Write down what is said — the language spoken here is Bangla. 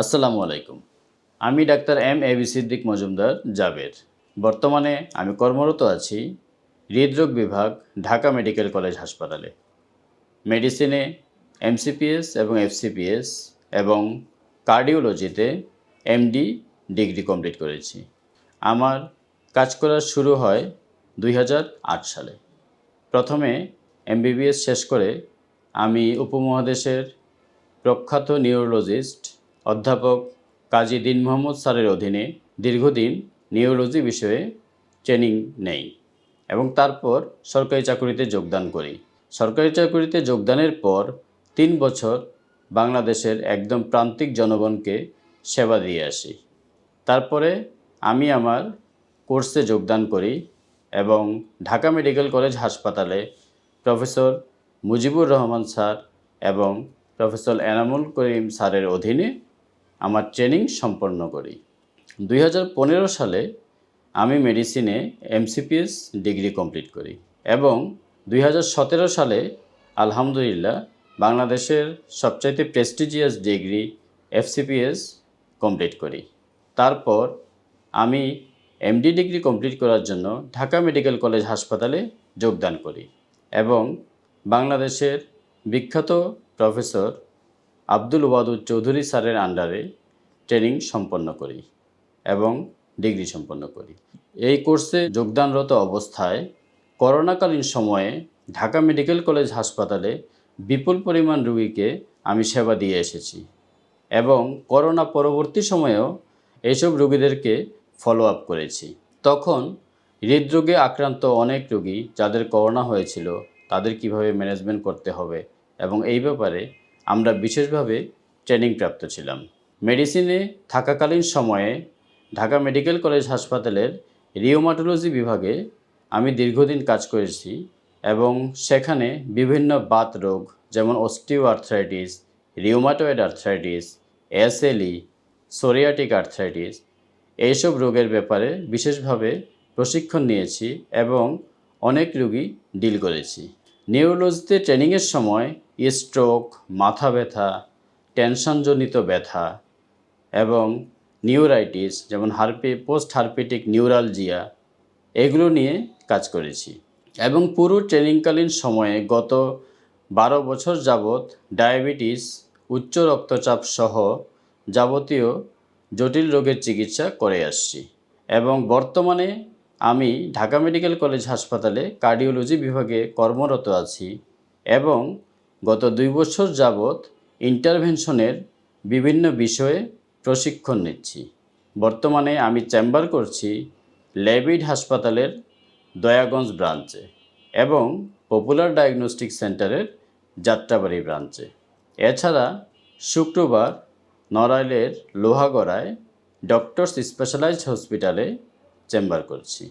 আসসালামু আলাইকুম। আমি doctor M A Siddique Majumder, Jaber. বর্তমানে আমি কর্মরত আছি হৃদরোগ বিভাগ, ঢাকা মেডিকেল কলেজ হাসপাতালে। মেডিসিনে এমসিপিএস এবং এফসিপিএস এবং কার্ডিওলজিতে এমডি ডিগ্রি কমপ্লিট করেছি। আমার কাজ করা শুরু হয় দুই হাজার আট সালে। প্রথমে এমবিবিএস শেষ করে আমি উপমহাদেশের প্রখ্যাত নিউরোলজিস্ট অধ্যাপক কাজী দিন মোহাম্মদ স্যারের অধীনে দীর্ঘদিন নিউরোলজি বিষয়ে ট্রেনিং নেই এবং তারপর সরকারি চাকরিতে যোগদান করি। সরকারি চাকরিতে যোগদানের পর তিন বছর বাংলাদেশের একদম প্রান্তিক জনগণকে সেবা দিয়ে আসি। তারপরে আমি আমার কোর্সে যোগদান করি এবং ঢাকা মেডিকেল কলেজ হাসপাতালে প্রফেসর মুজিবুর রহমান স্যার এবং প্রফেসর এনামুল করিম স্যারের অধীনে আমার ট্রেনিং সম্পন্ন করি। দুই হাজার পনেরো সালে আমি মেডিসিনে এমসিপিএস ডিগ্রি কমপ্লিট করি এবং দুই হাজার সতেরো সালে আলহামদুলিল্লাহ বাংলাদেশের সবচাইতে প্রেস্টিজিয়াস ডিগ্রি এফসিপিএস কমপ্লিট করি। তারপর আমি এমডি ডিগ্রি কমপ্লিট করার জন্য ঢাকা মেডিকেল কলেজ হাসপাতালে যোগদান করি এবং বাংলাদেশের বিখ্যাত প্রফেসর আব্দুল ওয়াদুদ চৌধুরী স্যারের আন্ডারে ট্রেনিং সম্পন্ন করি এবং ডিগ্রি সম্পন্ন করি। এই কোর্সে যোগদানরত অবস্থায় করোনাকালীন সময়ে ঢাকা মেডিকেল কলেজ হাসপাতালে বিপুল পরিমাণ রুগীকে আমি সেবা দিয়ে এসেছি এবং করোনা পরবর্তী সময়েও এইসব রুগীদেরকে ফলো আপ করেছি। তখন হৃদরোগে আক্রান্ত অনেক রুগী যাদের করোনা হয়েছিল তাদের কীভাবে ম্যানেজমেন্ট করতে হবে এবং এই ব্যাপারে আমরা বিশেষভাবে ট্রেনিং প্রাপ্ত ছিলাম। মেডিসিনে থাকাকালীন সময়ে ঢাকা মেডিকেল কলেজ হাসপাতালের রিওমাটোলজি বিভাগে আমি দীর্ঘদিন কাজ করেছি এবং সেখানে বিভিন্ন বাত রোগ, যেমন osteo arthritis rheumatoid arthritis SLE psoriatic arthritis, এইসব রোগের ব্যাপারে বিশেষভাবে প্রশিক্ষণ নিয়েছি এবং অনেক রোগী ডিল করেছি। নিউরোলজিতে ট্রেনিংয়ের সময় স্ট্রোক, মাথা ব্যথা, টেনশনজনিত ব্যথা এবং নিউরাইটিস যেমন হার্পে পোস্ট হার্পেটিক নিউরালজিয়া, এগুলো নিয়ে কাজ করেছি। এবং পুরো ট্রেনিংকালীন সময়ে গত বারো বছর যাবৎ ডায়াবেটিস, উচ্চ রক্তচাপ সহ যাবতীয় জটিল রোগের চিকিৎসা করে আসছি এবং বর্তমানে আমি ঢাকা মেডিকেল কলেজ হাসপাতালে কার্ডিওলজি বিভাগে কর্মরত আছি এবং গত দুই বছর যাবৎ ইন্টারভেনশনের বিভিন্ন বিষয়ে প্রশিক্ষণ নিচ্ছি। বর্তমানে আমি চেম্বার করছি লেবিড হাসপাতালের দয়াগঞ্জ ব্রাঞ্চে এবং পপুলার ডায়াগনস্টিক সেন্টারের যাত্রাবাড়ি ব্রাঞ্চে এছাড়া শুক্রবার নড়াইলের লোহাগড়ায় ডক্টরস স্পেশালাইজড হসপিটালে চেম্বার করছি।